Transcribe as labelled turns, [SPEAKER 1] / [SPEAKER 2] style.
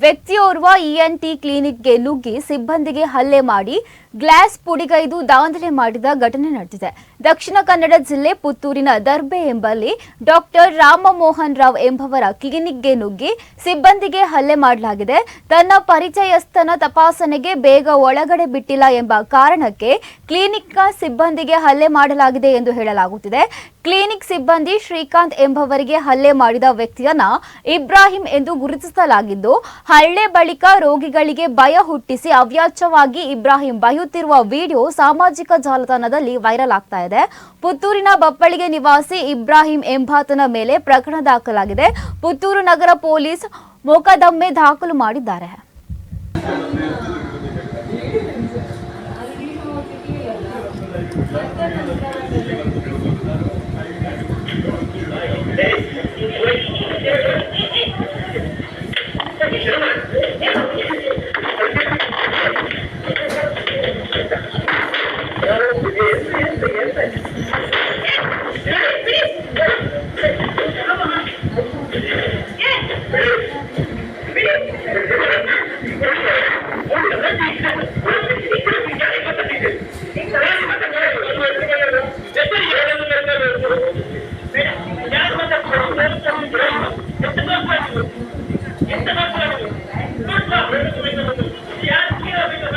[SPEAKER 1] ವ್ಯಕ್ತಿಯೋರ್ವ ENT ಕ್ಲಿನಿಕ್ಗೆ ನುಗ್ಗಿ ಸಿಬ್ಬಂದಿಗೆ ಹಲ್ಲೆ ಮಾಡಿ ಗ್ಲಾಸ್ ಪುಡಿಗೈದು ದಾಂಧಲೆ ಮಾಡಿದ ಘಟನೆ ನಡೆದಿದೆ. ದಕ್ಷಿಣ ಕನ್ನಡ ಜಿಲ್ಲೆ ಪುತ್ತೂರಿನ ದರ್ಬೆ ಎಂಬಲ್ಲಿ ಡಾಕ್ಟರ್ ರಾಮಮೋಹನ್ ರಾವ್ ಎಂಬವರ ಕ್ಲಿನಿಕ್ಗೆ ನುಗ್ಗಿ ಸಿಬ್ಬಂದಿಗೆ ಹಲ್ಲೆ ಮಾಡಲಾಗಿದೆ. ತನ್ನ ಪರಿಚಯಸ್ಥನ ತಪಾಸಣೆಗೆ ಬೇಗ ಒಳಗಡೆ ಬಿಟ್ಟಿಲ್ಲ ಎಂಬ ಕಾರಣಕ್ಕೆ ಕ್ಲಿನಿಕ್ನ ಸಿಬ್ಬಂದಿಗೆ ಹಲ್ಲೆ ಮಾಡಲಾಗಿದೆ ಎಂದು ಹೇಳಲಾಗುತ್ತಿದೆ. ಕ್ಲಿನಿಕ್ ಸಿಬ್ಬಂದಿ ಶ್ರೀಕಾಂತ್ ಎಂಬವರಿಗೆ ಹಲ್ಲೆ ಮಾಡಿದ ವ್ಯಕ್ತಿಯನ್ನ ಇಬ್ರಾಹಿಂ ಎಂದು ಗುರುತಿಸಲಾಗಿದ್ದು ಹಲ್ಲೆ ಬಳಿಕ ರೋಗಿಗಳಿಗೆ ಭಯ ಹುಟ್ಟಿಸಿ ಅವ್ಯಾಚ್ಯವಾಗಿ ಇಬ್ರಾಹಿಂ ಬೈಯುತ್ತಿರುವ ವಿಡಿಯೋ ಸಾಮಾಜಿಕ ಜಾಲತಾಣದಲ್ಲಿ ವೈರಲ್ ಆಗ್ತಾ ಇದೆ. ಪುತ್ತೂರಿನ ಬಪ್ಪಳಿಗೆ ನಿವಾಸಿ ಇಬ್ರಾಹಿಂ ಎಂಬಾತನ ಮೇಲೆ ಪ್ರಕರಣ ದಾಖಲಾಗಿದೆ. ಪುತ್ತೂರು ನಗರ ಪೊಲೀಸ್ ಮೊಕದ್ದಮೆ ದಾಖಲು ಮಾಡಿದ್ದಾರೆ.
[SPEAKER 2] Eu, é esse, esse, esse.